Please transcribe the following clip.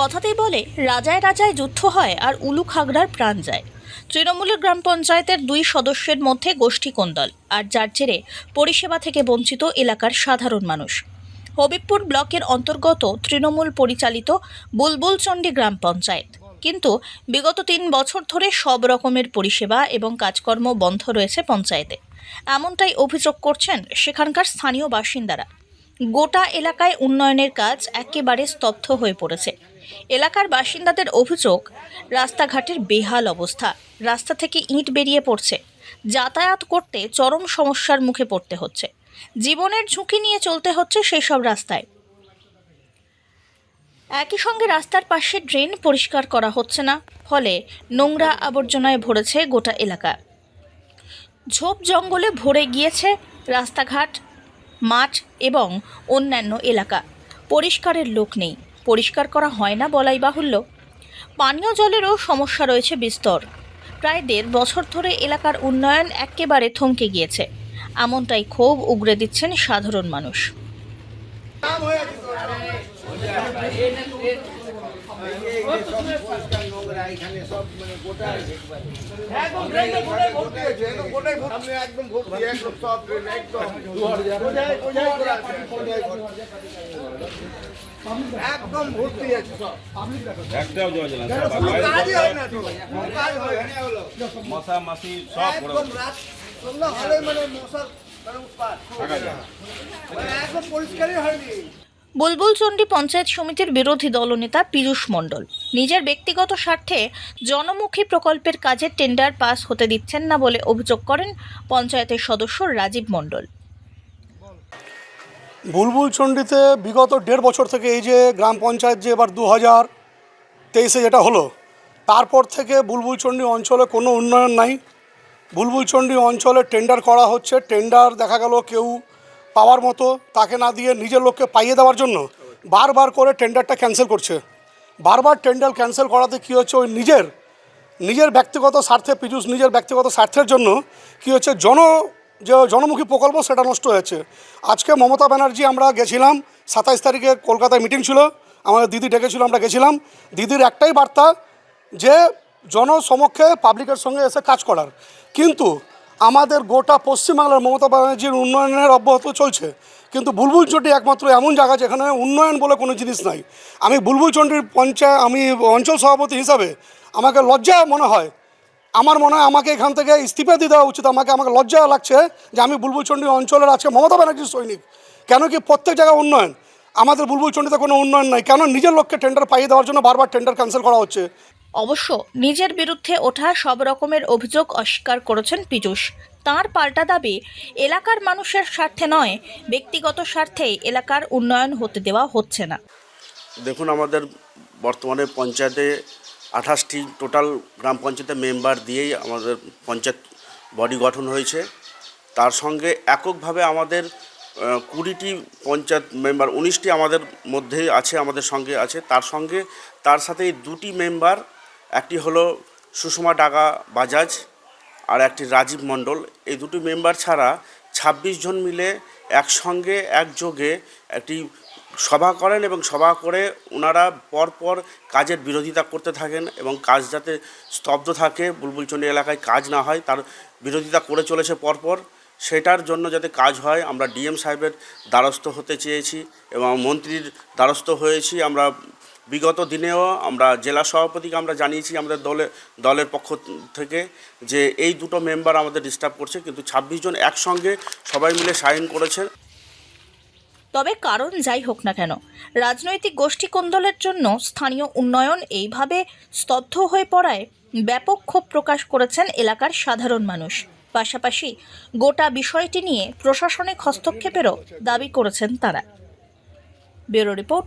কথাতেই বলে, রাজায় রাজায় যুদ্ধ হয় আর উলু খাগড়ার প্রাণ যায়। তৃণমূলের গ্রাম পঞ্চায়েতের দুই সদস্যের মধ্যে গোষ্ঠী কোন্দল, আর যার জেরে পরিষেবা থেকে বঞ্চিত এলাকার সাধারণ মানুষ। হবিবপুর ব্লকের অন্তর্গত তৃণমূল পরিচালিত বুলবুলচণ্ডী গ্রাম পঞ্চায়েত। কিন্তু বিগত তিন বছর ধরে সব রকমের পরিষেবা এবং কাজকর্ম বন্ধ রয়েছে পঞ্চায়েতে। এমনটাই অভিযোগ করছেন সেখানকার স্থানীয় বাসিন্দারা। গোটা এলাকায় উন্নয়নের কাজ একেবারে স্তব্ধ হয়ে পড়েছে। এলাকার বাসিন্দাদের অভিযোগ, রাস্তাঘাটের বেহাল অবস্থা। রাস্তা থেকে ইট বেরিয়ে পড়ছে। যাতায়াত করতে চরম সমস্যার মুখে পড়তে হচ্ছে। জীবনের ঝুঁকি নিয়ে চলতে হচ্ছে সেই সব রাস্তায়। একই সঙ্গে রাস্তার পাশে ড্রেন পরিষ্কার করা হচ্ছে না, ফলে নোংরা আবর্জনায় ভরেছে গোটা এলাকা। ঝোপ জঙ্গলে ভরে গিয়েছে রাস্তাঘাট, মাঠ এবং অন্যান্য এলাকা। পরিষ্কারের লোক নেই। পরিষ্কার করা হয় না বলাই বাহুল্য। পানীয় জলেরও সমস্যা রয়েছে বিস্তর। প্রায় দেড় বছর ধরে এলাকার উন্নয়ন একেবারে থমকে গিয়েছে। এমনটাই ক্ষোভ উগরে দিচ্ছেন সাধারণ মানুষ। একদম ভর্তি একদম সব ট্রেন একদম। একদম ভর্তি আছে সব। একটাও যাওয়া যায় না। কোনো হয় না কাজ হয় না। মশা। মাছি সব একদম রাত সন্ধ্যা হলে মানে মশার মানে উৎপাত। মানে একদম পরিষ্কারই হয়নি। বুলবুলচণ্ডী পঞ্চায়েত সমিতির বিরোধী দলনেতা পীযূষ মণ্ডল। নিজের ব্যক্তিগত স্বার্থে জনমুখী প্রকল্পের কাজে টেন্ডার পাস হতে দিচ্ছেন না বলে অভিযোগ করেন পঞ্চায়েতের সদস্য রাজীব মণ্ডল। বুলবুলচণ্ডীতে বিগত দেড় বছর থেকে এই যে গ্রাম পঞ্চায়েত যে এবার দু হাজার তেইশে যেটা হলো, তারপর থেকে বুলবুলচণ্ডী অঞ্চলে কোনো উন্নয়ন নাই। বুলবুলচণ্ডী অঞ্চলে টেন্ডার করা হচ্ছে। টেন্ডার দেখা গেল কেউ পাওয়ার মতো তাকে না দিয়ে নিজের লোককে পাইয়ে দেওয়ার জন্য বারবার করে টেন্ডারটা ক্যান্সেল করছে। বারবার টেন্ডার ক্যান্সেল করাতে কী হচ্ছে ওই নিজের নিজের ব্যক্তিগত স্বার্থে, পীযূষ নিজের ব্যক্তিগত স্বার্থের জন্য কি হচ্ছে জন, যে জনমুখী প্রকল্প সেটা নষ্ট হয়েছে। আজকে মমতা ব্যানার্জি আমরা গেছিলাম, সাতাইশ তারিখে কলকাতায় মিটিং ছিল, আমাদের দিদি ডেকেছিল, আমরা গেছিলাম। দিদির একটাই বার্তা যে জনসমক্ষে পাবলিকের সঙ্গে এসে কাজ করার। কিন্তু আমাদের গোটা পশ্চিমবাংলার মমতা ব্যানার্জির উন্নয়নের অব্যাহত চলছে। কিন্তু বুলবুলচণ্ডী একমাত্র এমন জায়গা যেখানে উন্নয়ন বলে কোনো জিনিস নাই। আমি বুলবুলচণ্ডীর পঞ্চায়েত, আমি অঞ্চল সভাপতি হিসাবে আমাকে লজ্জা মনে হয়। আমার মনে হয় আমাকে এখান থেকে ইস্তিফা দিয়ে দেওয়া উচিত। আমাকে আমাকে লজ্জা লাগছে যে আমি বুলবুলচণ্ডী অঞ্চলের আজকে মমতা ব্যানার্জির সৈনিক। কেন কি প্রত্যেক জায়গায় উন্নয়ন? আমাদের বুলবুলচণ্ডীতে কোনো উন্নয়ন নাই। কেন নিজের লোককে টেন্ডার পাইয়ে দেওয়ার জন্য বারবার টেন্ডার ক্যান্সেল করা হচ্ছে? অবশ্য নিজের বিরুদ্ধে ওঠা সব রকমের অভিযোগ অস্বীকার করেছেন পীযূষ। তাঁর পাল্টা দাবি, এলাকার মানুষের স্বার্থে নয়, ব্যক্তিগত স্বার্থেই এলাকার উন্নয়ন হতে দেওয়া হচ্ছে না। দেখুন, আমাদের বর্তমানে পঞ্চায়েতে আঠাশটি টোটাল গ্রাম পঞ্চায়েতের মেম্বার দিয়েই আমাদের পঞ্চায়েত বডি গঠন হয়েছে। তার সঙ্গে এককভাবে আমাদের কুড়িটি পঞ্চায়েত মেম্বার, উনিশটি আমাদের মধ্যে আছে, আমাদের সঙ্গে আছে। তার সঙ্গে, তার সাথে দুটি মেম্বার একটি হলো সুষমা ডাগা বাজাজ আর একটি রাজীব মণ্ডল। এই দুটি মেম্বার ছাড়া ছাব্বিশ জন মিলে একসঙ্গে, একযোগে একটি সভা করেন এবং সভা করে ওনারা পরপর কাজের বিরোধিতা করতে থাকেন এবং কাজ যাতে স্তব্ধ থাকে, বুলবুলচন্ডী এলাকায় কাজ না হয়, তার বিরোধিতা করে চলেছে পরপর। সেটার জন্য যাতে কাজ হয়, আমরা ডিএম সাহেবের দ্বারস্থ হতে চেয়েছি এবং মন্ত্রীর দ্বারস্থ হয়েছি। আমরা বিগত দিনেও আমরা জেলা সভাপতিকে আমরা জানিয়েছি আমাদের দলে দলের পক্ষ থেকে যে এই দুটো মেম্বার আমাদের ডিস্টার্ব করছে, কিন্তু ছাব্বিশ জন একসঙ্গে সবাই মিলে সাইন করেছেন তবে কারণ যাই হোক না কেন, রাজনৈতিক গোষ্ঠী কোন্দলের জন্য স্থানীয় উন্নয়ন এইভাবে স্তব্ধ হয়ে পড়ায় ব্যাপক ক্ষোভ প্রকাশ করেছেন এলাকার সাধারণ মানুষ। পাশাপাশি গোটা বিষয়টি নিয়ে প্রশাসনিক হস্তক্ষেপেরও দাবি করেছেন তারা। Bureau report